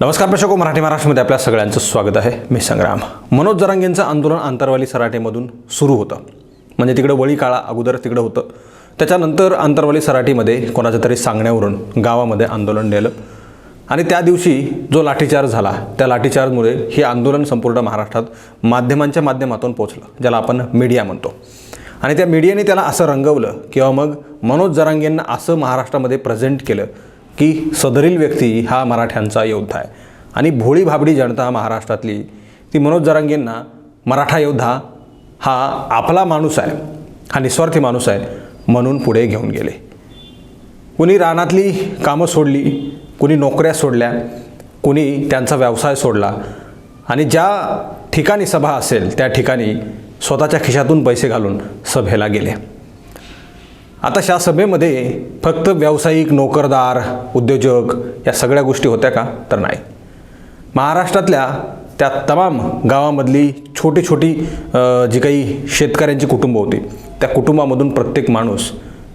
नमस्कार प्रेक्षको मराठी महाराष्ट्रामध्ये आपल्या सगळ्यांचं स्वागत आहे. मी संग्राम. मनोज जरांगेंचं आंदोलन आंतरवाली सराटीमधून सुरू होतं. म्हणजे तिकडं वळी काळा अगोदर तिकडं होतं. त्याच्यानंतर आंतरवाली सराटीमध्ये कोणाच्या तरी सांगण्यावरून गावामध्ये आंदोलन नेलं. आणि त्या दिवशी जो लाठीचार्ज झाला त्या लाठीचार्जमुळे हे आंदोलन संपूर्ण महाराष्ट्रात माध्यमांच्या माध्यमातून पोचलं ज्याला आपण मीडिया म्हणतो. आणि त्या मीडियाने त्याला असं रंगवलं किंवा मग मनोज जरांगेंना असं महाराष्ट्रामध्ये प्रेझेंट केलं की सदरील व्यक्ती हा मराठ्यांचा योद्धा आहे. आणि भोळी भाबडी जनता महाराष्ट्रातली ती मनोज जरांगेंना मराठा योद्धा हा आपला माणूस आहे हा निस्वार्थी माणूस आहे म्हणून पुढे घेऊन गेले. कुणी रानातली कामं सोडली कुणी नोकऱ्या सोडल्या कुणी त्यांचा व्यवसाय सोडला आणि ज्या ठिकाणी सभा असेल त्या ठिकाणी स्वतःच्या खिशातून पैसे घालून सभेला गेले. आता शा सभेमध्ये फक्त व्यावसायिक नोकरदार उद्योजक या सगळ्या गोष्टी होत्या का? तर नाही. महाराष्ट्रातल्या त्या तमाम गावामधली छोटी छोटी जी काही शेतकऱ्यांची कुटुंब होती त्या कुटुंबामधून प्रत्येक माणूस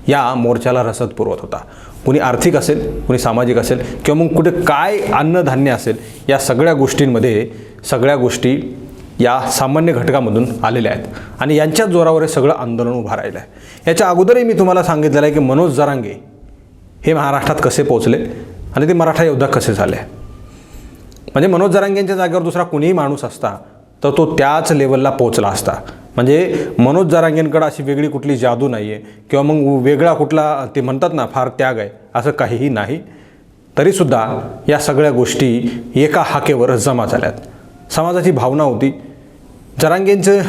या मोर्चाला रसद पुरवत होता. कुणी आर्थिक असेल कुणी सामाजिक असेल किंवा मग कुठे काय अन्नधान्य असेल या सगळ्या गोष्टींमध्ये सगळ्या गोष्टी या सामान्य घटकामधून आलेल्या आहेत. आणि यांच्या जोरावर हे सगळं आंदोलन उभं राहिलं आहे. याच्या अगोदरही मी तुम्हाला सांगितलेलं आहे की मनोज जरांगे हे महाराष्ट्रात कसे पोचले आणि ते मराठा योद्धा कसे झाले? म्हणजे मनोज जरांगेंच्या जागेवर दुसरा कुणीही माणूस असता तर तो त्याच लेवलला पोचला असता. म्हणजे मनोज जरांगेंकडं अशी वेगळी कुठली जादू नाही आहे किंवा मग वेगळा कुठला ते म्हणतात ना फार त्याग आहे असं काहीही नाही. तरीसुद्धा या सगळ्या गोष्टी एका हाकेवर जमा झाल्यात. समाजाची भावना होती. जरांगेंचे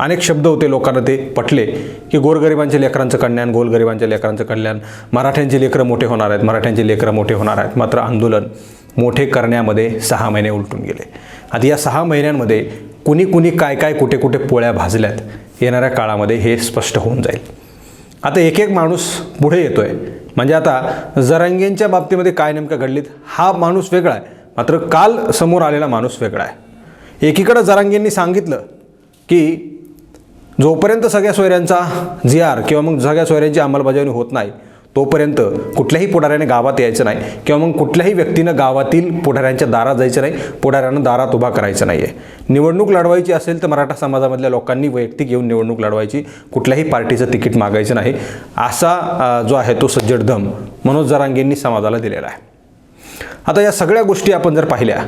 अनेक शब्द होते लोकांना ते पटले की गोरगरिबांच्या लेकरांचं कल्याण गोरगरिबांच्या लेकरांचं कल्याण. मराठ्यांची लेकरं मोठे होणार आहेत मराठ्यांची लेकरं मोठे होणार आहेत. मात्र आंदोलन मोठे करण्यामध्ये सहा महिने उलटून गेले. आता या सहा महिन्यांमध्ये कुणी कुणी काय काय कुठे कुठे पोळ्या भाजल्यात येणाऱ्या काळामध्ये हे स्पष्ट होऊन जाईल. आता एक एक माणूस पुढे येतोय. म्हणजे आता जरांगेंच्या बाबतीमध्ये काय नेमकं घडलीत हा माणूस वेगळा आहे. मात्र काल समोर आलेला माणूस वेगळा आहे. एकीकडं जरांगींनी सांगितलं की जोपर्यंत सगळ्या सोयऱ्यांचा जी आर किंवा मग सगळ्या सोयऱ्यांची अंमलबजावणी होत नाही तोपर्यंत कुठल्याही पुढाऱ्याने गावात यायचं नाही किंवा मग कुठल्याही व्यक्तीनं गावातील पुढाऱ्यांच्या दारात जायचं नाही पुढाऱ्यानं दारात उभा करायचं नाही आहे निवडणूक लढवायची असेल तर मराठा समाजामधल्या लोकांनी वैयक्तिक येऊन निवडणूक लढवायची कुठल्याही पार्टीचं तिकीट मागायचं नाही असा जो आहे तो सज्जड धम मनोज जरांगेंनी समाजाला दिलेला आहे. आता या सगळ्या गोष्टी आपण जर पाहिल्या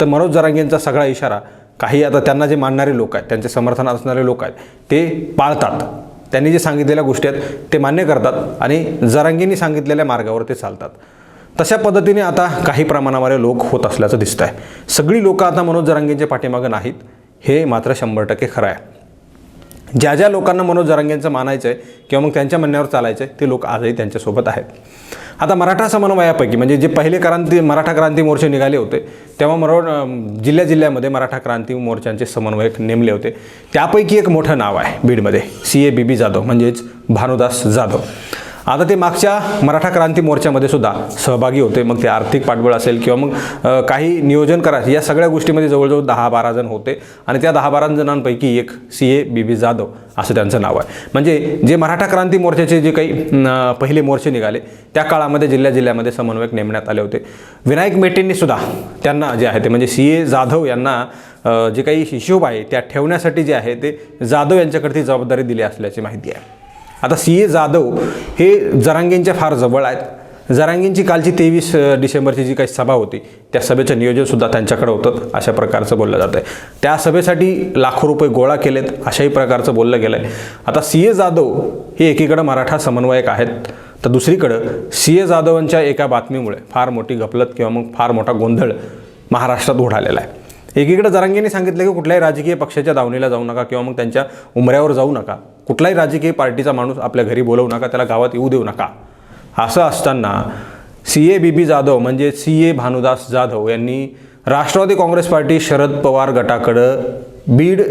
तर मनोज जरांगेंचा सगळा इशारा काही आता त्यांना जे मानणारे लोक आहेत त्यांचे समर्थन असणारे लोक आहेत ते पाळतात. त्यांनी जे सांगितलेल्या गोष्टी आहेत ते मान्य करतात आणि जरांगींनी सांगितलेल्या मार्गावर ते चालतात. तशा पद्धतीने आता काही प्रमाणामध्ये लोक होत असल्याचं दिसत आहे सगळी लोकं आता मनोज जरांगेंच्या पाठीमागं नाहीत हे मात्र शंभर टक्के खरं आहे. ज्या ज्या लोकांना मनोज जरांगेंचं मानायचं आहे किंवा मग त्यांच्या म्हणण्यावर चालायचं आहे ते लोक आजही त्यांच्यासोबत आहेत. आता मराठा समन्वयापैकी म्हणजे जे पहिले क्रांती मराठा क्रांती मोर्चे निघाले होते तेव्हा मरो जिल्ह्या जिल्ह्यामध्ये मराठा क्रांती मोर्चांचे समन्वयक नेमले होते. त्यापैकी एक मोठं नाव आहे बीडमध्ये सी ए बी बी जाधव म्हणजेच भानुदास जाधव. आता ते मागच्या मराठा क्रांती मोर्चामध्ये सुद्धा सहभागी होते. मग ते आर्थिक पाठबळ असेल किंवा मग काही नियोजन करायचं या सगळ्या गोष्टीमध्ये जवळजवळ दहा बारा जण होते. आणि त्या दहा बारा जणांपैकी एक सी ए बी बी जाधव असं त्यांचं नाव आहे. म्हणजे जे मराठा क्रांती मोर्चाचे जे काही पहिले मोर्चे निघाले त्या काळामध्ये जिल्ह्या जिल्ह्यामध्ये समन्वयक नेमण्यात आले होते. विनायक मेटेंनी सुद्धा त्यांना जे आहे ते म्हणजे सी ए जाधव यांना जे काही हिशोब आहे त्या ठेवण्यासाठी जे आहे ते जाधव यांच्याकडे ती जबाबदारी दिली असल्याची माहिती आहे. आता सी ए जाधव हे जरांगेंच्या फार जवळ आहेत. जरांगेंची कालची तेवीस डिसेंबरची जी काही सभा होती त्या सभेचं नियोजनसुद्धा त्यांच्याकडे होतं अशा प्रकारचं बोललं जातं आहे त्या सभेसाठी लाखो रुपये गोळा केलेत अशाही प्रकारचं बोललं गेलं आहे आता सी ए जाधव हे एकीकडं मराठा समन्वयक आहेत तर दुसरीकडं सी ए जाधवांच्या एका बातमीमुळे फार मोठी गफलत किंवा मग फार मोठा गोंधळ महाराष्ट्रात उडालेला आहे. एकीकडे जरांगेंनी सांगितलं की कुठल्याही राजकीय पक्षाच्या दावणीला जाऊ नका किंवा मग त्यांच्या उमऱ्यावर जाऊ नका. कुठलाही राजकीय पार्टीचा माणूस आपल्या घरी बोलवू नका त्याला गावात येऊ देऊ नका. असं असताना सी ए बी बी जाधव म्हणजे सी ए भानुदास जाधव यांनी राष्ट्रवादी काँग्रेस पार्टी शरद पवार गटाकडं बीड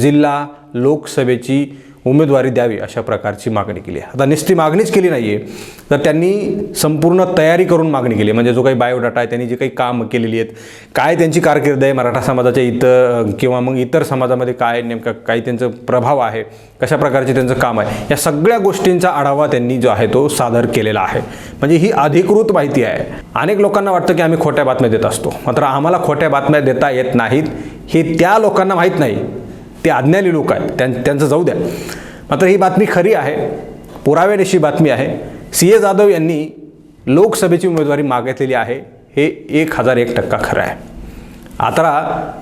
जिल्हा लोकसभेची उमेदवारी द्यावी अशा प्रकारची मागणी केली आहे. आता नुसती मागणीच केली नाही आहे तर त्यांनी संपूर्ण तयारी करून मागणी केली म्हणजे जो काही बायोडाटा आहे त्यांनी जे काही काम केलेली आहेत काय त्यांची कारकीर्द आहे मराठा समाजाच्या इतर किंवा मग इतर समाजामध्ये काय नेमकं काही त्यांचं प्रभाव आहे कशा प्रकारचे त्यांचं काम आहे या सगळ्या गोष्टींचा आढावा त्यांनी जो आहे तो सादर केलेला आहे. म्हणजे ही अधिकृत माहिती आहे. अनेक लोकांना वाटतं की आम्ही खोट्या बातम्या देत असतो. मात्र आम्हाला खोट्या बातम्या देता येत नाहीत हे त्या लोकांना माहीत नाही. ते अज्ञानी लोक आहेत. त्यां त्यांचं जाऊ द्या. मात्र ही बातमी खरी आहे. पुराव्यानिशी बातमी आहे. सी ए जाधव यांनी लोकसभेची उमेदवारी मागितलेली आहे. हे एक हजार एक टक्का खरं आहे. आता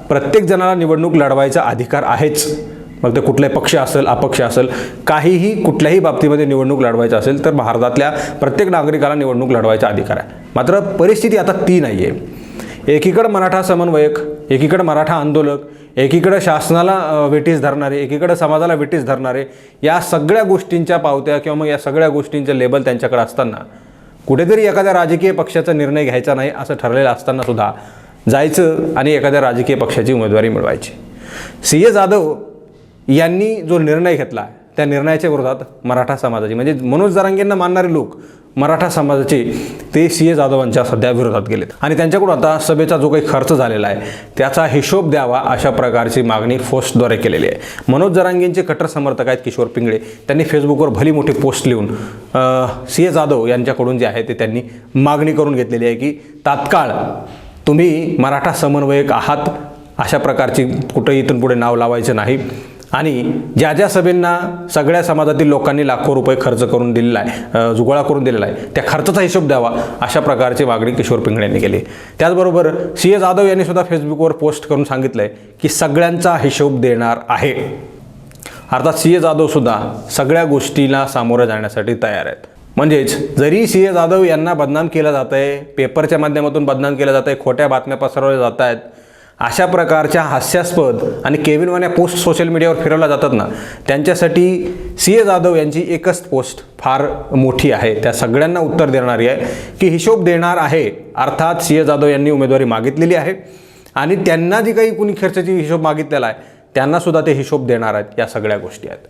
प्रत्येक जणाला निवडणूक लढवायचा अधिकार आहेच. मग ते कुठलाही पक्ष असेल अपक्ष असेल काहीही कुठल्याही बाबतीमध्ये निवडणूक लढवायचं असेल तर भारतातल्या प्रत्येक नागरिकाला निवडणूक लढवायचा अधिकार आहे. मात्र परिस्थिती आता ती नाही आहे एकीकडं मराठा समन्वयक एकीकडं मराठा आंदोलक एकीकडं शासनाला वेटीस धरणारे एकीकडं समाजाला वेटीस धरणारे या सगळ्या गोष्टींच्या पावत्या किंवा मग या सगळ्या गोष्टींचे लेबल त्यांच्याकडे असताना कुठेतरी एखाद्या राजकीय पक्षाचा निर्णय घ्यायचा नाही असं ठरलेलं असताना सुद्धा जायचं आणि एखाद्या राजकीय पक्षाची उमेदवारी मिळवायची. सी ए जाधव यांनी जो निर्णय घेतला त्या निर्णयाच्या विरोधात मराठा समाजाचे म्हणजे मनोज जरांगेंना मानणारे लोक मराठा समाजाचे ते सी ए जाधवांच्या सध्या विरोधात गेलेत. आणि त्यांच्याकडून आता सभेचा जो काही खर्च झालेला आहे त्याचा हिशोब द्यावा अशा प्रकारची मागणी फोस्टद्वारे केलेली आहे. मनोज जरांगेंचे कट्टर समर्थक आहेत किशोर पिंगळे. त्यांनी फेसबुकवर भली मोठी पोस्ट लिहून सी ए जाधव यांच्याकडून जे आहे ते त्यांनी मागणी करून घेतलेली आहे की तात्काळ तुम्ही मराठा समन्वयक आहात अशा प्रकारची कुठं इथून पुढे नाव लावायचं नाही. आणि ज्या ज्या सभेंना सगळ्या समाजातील लोकांनी लाखो रुपये खर्च करून दिलेला आहे जुगोळा करून दिलेला आहे त्या खर्चाचा हिशोब द्यावा अशा प्रकारची मागणी किशोर पिंगळे यांनी केली. त्याचबरोबर सी ए जाधव यांनी सुद्धा फेसबुकवर पोस्ट करून सांगितलं आहे की सगळ्यांचा हिशोब देणार आहे. अर्थात सी ए जाधवसुद्धा सगळ्या गोष्टीला सामोरं जाण्यासाठी तयार आहेत. म्हणजेच जरी सी ए जाधव यांना बदनाम केलं जात आहे पेपरच्या माध्यमातून बदनाम केलं जात आहे खोट्या बातम्या पसरवल्या जात आहेत अशा प्रकारच्या हास्यास्पद आणि केविनवान्या पोस्ट सोशल मीडियावर फिरवल्या जातात ना त्यांच्यासाठी सी ए जाधव यांची एकच पोस्ट फार मोठी आहे. त्या सगळ्यांना उत्तर देणारी आहे की हिशोब देणार आहे. अर्थात सी ए जाधव यांनी उमेदवारी मागितलेली आहे आणि त्यांना जी काही कुणी खर्चाची हिशोब मागितलेला आहे त्यांनासुद्धा ते हिशोब देणार आहेत या सगळ्या गोष्टी आहेत.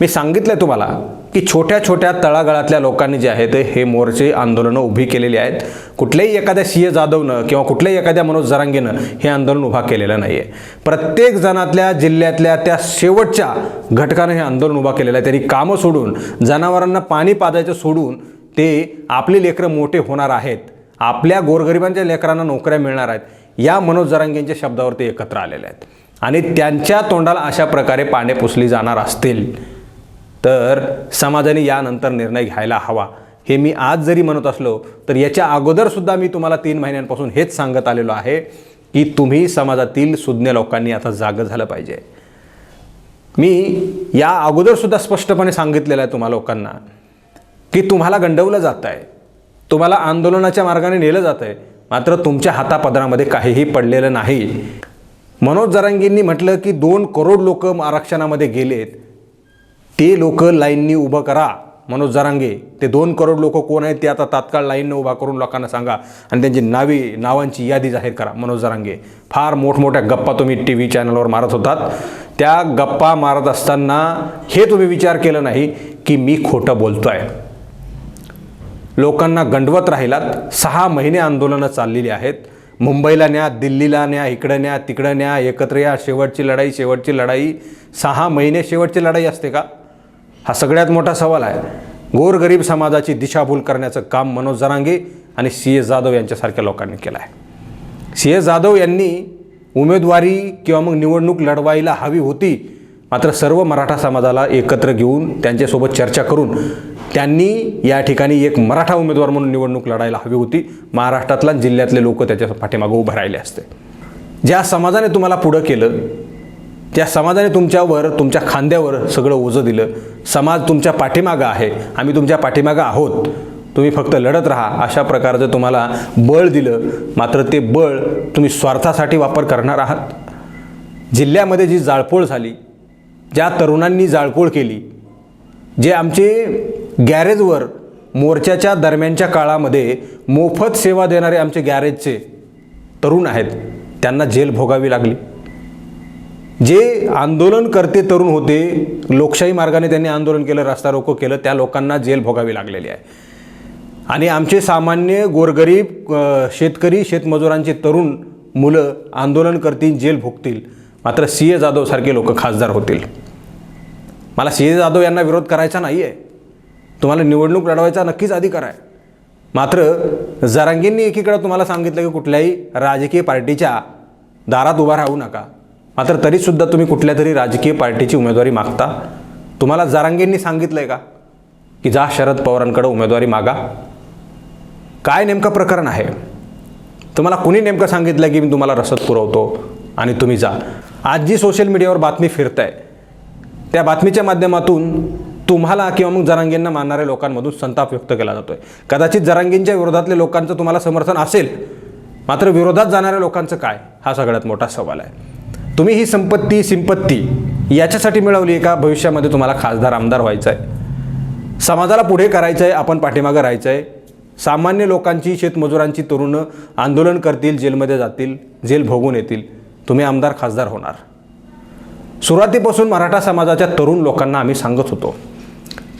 मी सांगितलं आहे तुम्हाला की छोट्या छोट्या तळागाळातल्या लोकांनी जे आहे ते हे मोर्चे आंदोलनं उभी केलेली आहेत. कुठल्याही एखाद्या सी. ए. जाधवनं किंवा कुठल्याही एखाद्या मनोज जरांगेनं हे आंदोलन उभा केलेलं नाही आहे प्रत्येक जणातल्या जिल्ह्यातल्या त्या शेवटच्या घटकानं हे आंदोलन उभा केलेलं आहे. त्यांनी कामं सोडून जनावरांना पाणी पाजायचं सोडून ते आपली लेकरं मोठे होणार आहेत. आपल्या गोरगरिबांच्या लेकरांना नोकऱ्या मिळणार आहेत. या मनोज जरांगेंच्या शब्दावरती एकत्र आलेले आहेत. आणि त्यांच्या तोंडाला अशा प्रकारे पाने पुसली जाणार असतील. तर समाजाने यानंतर निर्णय घ्यायला हवा. हे मी आज जरी म्हणत असलो तर याच्या अगोदरसुद्धा मी तुम्हाला तीन महिन्यांपासून हेच सांगत आलेलो आहे की तुम्ही समाजातील सुज्ञ लोकांनी आता जागं झालं पाहिजे. मी या अगोदरसुद्धा स्पष्टपणे सांगितलेलं आहे तुम्हा लोकांना की तुम्हाला गंडवलं जात आहे तुम्हाला आंदोलनाच्या मार्गाने नेलं जात आहे मात्र तुमच्या हातापदरामध्ये काहीही पडलेलं नाही. मनोज जरांगींनी म्हटलं की दोन करोड लोक आरक्षणामध्ये गेलेत ते लोक लाईननी उभं करा. मनोज जरांगे ते दोन करोड लोक कोण आहेत ते आता तात्काळ लाईननं उभा करून लोकांना सांगा आणि त्यांची नावे नावांची यादी जाहीर करा. मनोज जरांगे फार मोठमोठ्या गप्पा तुम्ही टी व्ही चॅनलवर मारत होतात. त्या गप्पा मारत असताना हे तुम्ही विचार केलं नाही की मी खोटं बोलतो आहे लोकांना गंडवत राहिलात. सहा महिने आंदोलनं चाललेली आहेत. मुंबईला न्या दिल्लीला न्या इकडं न्या तिकडं न्या एकत्र या शेवटची लढाई शेवटची लढाई. सहा महिने शेवटची लढाई असते का? हा सगळ्यात मोठा सवाल आहे. गोरगरीब समाजाची दिशाभूल करण्याचं काम मनोज जरांगे आणि सी एस जाधव यांच्यासारख्या लोकांनी केलं आहे. सी एस जाधव यांनी उमेदवारी किंवा मग निवडणूक लढवायला हवी होती मात्र सर्व मराठा समाजाला एकत्र घेऊन त्यांच्यासोबत चर्चा करून त्यांनी या ठिकाणी एक मराठा उमेदवार म्हणून निवडणूक लढायला हवी होती. महाराष्ट्रातला जिल्ह्यातले लोक त्याच्या पाठीमागं उभं राहिले असते. ज्या समाजाने तुम्हाला पुढं केलं त्या समाजाने तुमच्यावर तुमच्या खांद्यावर सगळं ओझं दिलं. समाज तुमच्या पाठीमागं आहे. आम्ही तुमच्या पाठीमागं आहोत. तुम्ही फक्त लढत राहा. अशा प्रकारचं तुम्हाला बळ दिलं. मात्र ते बळ तुम्ही स्वार्थासाठी वापर करणार आहात. जिल्ह्यामध्ये जी जाळपोळ झाली ज्या तरुणांनी जाळपोळ केली जे आमचे गॅरेजवर मोर्चाच्या दरम्यानच्या काळामध्ये मोफत सेवा देणारे आमचे गॅरेजचे तरुण आहेत त्यांना जेल भोगावी लागली. जे आंदोलनकर्ते तरुण होते लोकशाही मार्गाने त्यांनी आंदोलन केलं रस्ता रोको केलं त्या लोकांना जेल भोगावी लागलेली आहे. आणि आमचे सामान्य गोरगरीब शेतकरी शेतमजुरांचे तरुण मुलं आंदोलन करतील जेल भोगतील. मात्र सी ए जाधवसारखे लोक खासदार होतील. मला सी ए जाधव यांना विरोध करायचा नाही आहे तुम्हाला निवडणूक लढवायचा नक्कीच अधिकार आहे. मात्र जरांगींनी एकीकडं तुम्हाला सांगितलं की कुठल्याही राजकीय पार्टीच्या दारात उभा राहू नका. मात्र तरीसुद्धा तुम्ही कुठल्या तरी राजकीय पार्टीची उमेदवारी मागता? तुम्हाला जारांगेंनी सांगितलं आहे का? की जा शरद पवारांकडे उमेदवारी मागा? काय नेमकं प्रकरण आहे? तुम्हाला कुणी नेमकं सांगितलं की मी तुम्हाला रसद पुरवतो आणि तुम्ही जा? आज जी सोशल मीडियावर बातमी फिरत आहे त्या बातमीच्या माध्यमातून तुम्हाला किंवा मग जरांगींना मानणाऱ्या लोकांमधून संताप व्यक्त केला जातोय. कदाचित जरांगींच्या विरोधातल्या लोकांचं तुम्हाला समर्थन असेल मात्र विरोधात जाणाऱ्या लोकांचं काय? हा सगळ्यात मोठा सवाल आहे. तुम्ही ही संपत्ती सिंपत्ती याच्यासाठी मिळवली आहे का? भविष्यामध्ये तुम्हाला खासदार आमदार व्हायचं आहे. समाजाला पुढे करायचं आहे आपण पाठीमागं राहायचं आहे. सामान्य लोकांची शेतमजुरांची तरुणं आंदोलन करतील जेलमध्ये जातील जेल भोगून येतील. तुम्ही आमदार खासदार होणार. सुरुवातीपासून मराठा समाजाच्या तरुण लोकांना आम्ही सांगत होतो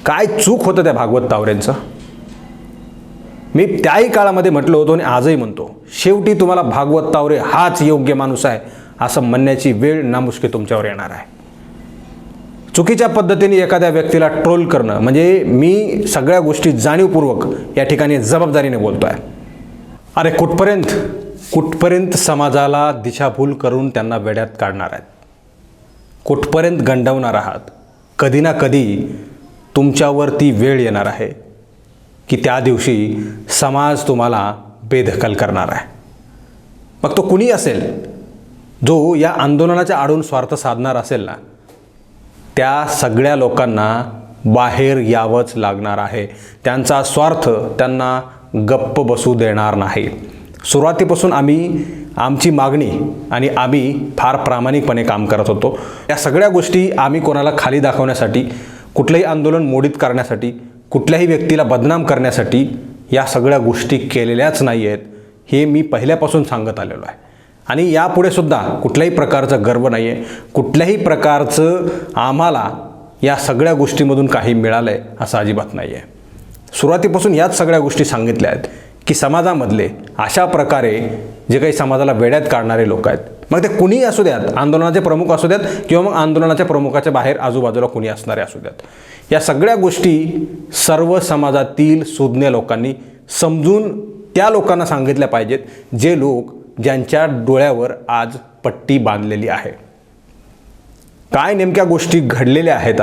काय चूक होतं त्या भागवत तावरेंचं? मी त्याही काळामध्ये म्हटलं होतो आणि आजही म्हणतो शेवटी तुम्हाला भागवत तावरे हाच योग्य माणूस आहे असं म्हणण्याची वेळ नामुष्की तुमच्यावर येणार आहे. चुकीच्या पद्धतीने एखाद्या व्यक्तीला ट्रोल करणं म्हणजे मी सगळ्या गोष्टी जाणीवपूर्वक या ठिकाणी जबाबदारीने बोलतो आहे अरे कुठपर्यंत? कुठपर्यंत समाजाला दिशाभूल करून त्यांना वेड्यात काढणार आहेत? कुठपर्यंत गंडवणार आहात? कधी ना कधी तुमच्यावर ती वेळ येणार आहे की त्या दिवशी समाज तुम्हाला बेदखल करणार आहे. मग तो कुणी असेल? जो या आंदोलनाच्या आडून स्वार्थ साधणार असेल ना त्या सगळ्या लोकांना बाहेर यावंच लागणार आहे. त्यांचा स्वार्थ त्यांना गप्प बसू देणार नाही. सुरुवातीपासून आम्ही आमची मागणी आणि आम्ही फार प्रामाणिकपणे काम करत होतो. या सगळ्या गोष्टी आम्ही कोणाला खाली दाखवण्यासाठी कुठलंही आंदोलन मोडीत करण्यासाठी कुठल्याही व्यक्तीला बदनाम करण्यासाठी या सगळ्या गोष्टी केलेल्याच नाही आहेत हे मी पहिल्यापासून सांगत आलेलो आहे. आणि यापुढे सुद्धा कुठल्याही प्रकारचा गर्व नाही आहे कुठल्याही प्रकारचं आम्हाला या सगळ्या गोष्टीमधून काही मिळालं आहे असं अजिबात नाही आहे सुरुवातीपासून याच सगळ्या गोष्टी सांगितल्या आहेत की समाजामधले अशा प्रकारे जे काही समाजाला वेड्यात काढणारे लोक आहेत मग ते कुणीही असू द्यात आंदोलनाचे प्रमुख असू द्यात किंवा मग आंदोलनाच्या प्रमुखाच्या बाहेर आजूबाजूला कुणी असणारे असू द्यात. या सगळ्या गोष्टी सर्व समाजातील सुज्ञ लोकांनी समजून त्या लोकांना सांगितल्या पाहिजेत जे लोक ज्यांच्या डोळ्यावर आज पट्टी बांधलेली आहे. काय नेमक्या गोष्टी घडलेल्या आहेत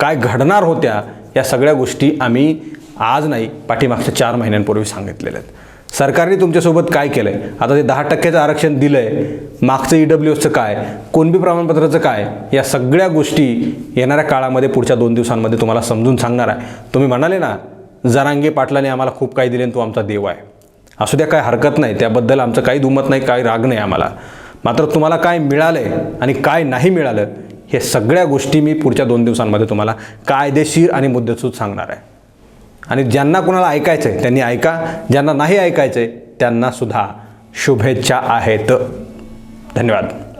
काय घडणार होत्या या सगळ्या गोष्टी आम्ही आज नाही पाठीमागच्या चार महिन्यांपूर्वी सांगितलेल्या आहेत. सरकारने तुमच्यासोबत काय केलं आहे आता ते दहा टक्क्याचं आरक्षण दिलं आहे मागचं ई डब्ल्यू एसचं काय? कोणबी प्रमाणपत्राचं काय? या सगळ्या गोष्टी येणाऱ्या काळामध्ये पुढच्या दोन दिवसांमध्ये तुम्हाला समजून सांगणार आहे. तुम्ही म्हणाले ना जरांगे पाटलाने आम्हाला खूप काही दिले आणि तो आमचा देव आहे. असू द्या काय हरकत नाही. त्याबद्दल आमचं काही दुमत नाही काही राग नाही आम्हाला. मात्र तुम्हाला काय मिळालं आहे आणि काय नाही मिळालं हे सगळ्या गोष्टी मी पुढच्या दोन दिवसांमध्ये तुम्हाला कायदेशीर आणि मुद्देसूद सांगणार आहे. आणि ज्यांना कुणाला ऐकायचं आहे त्यांनी ऐका. ज्यांना नाही ऐकायचं आहे त्यांनासुद्धा शुभेच्छा आहेत. धन्यवाद.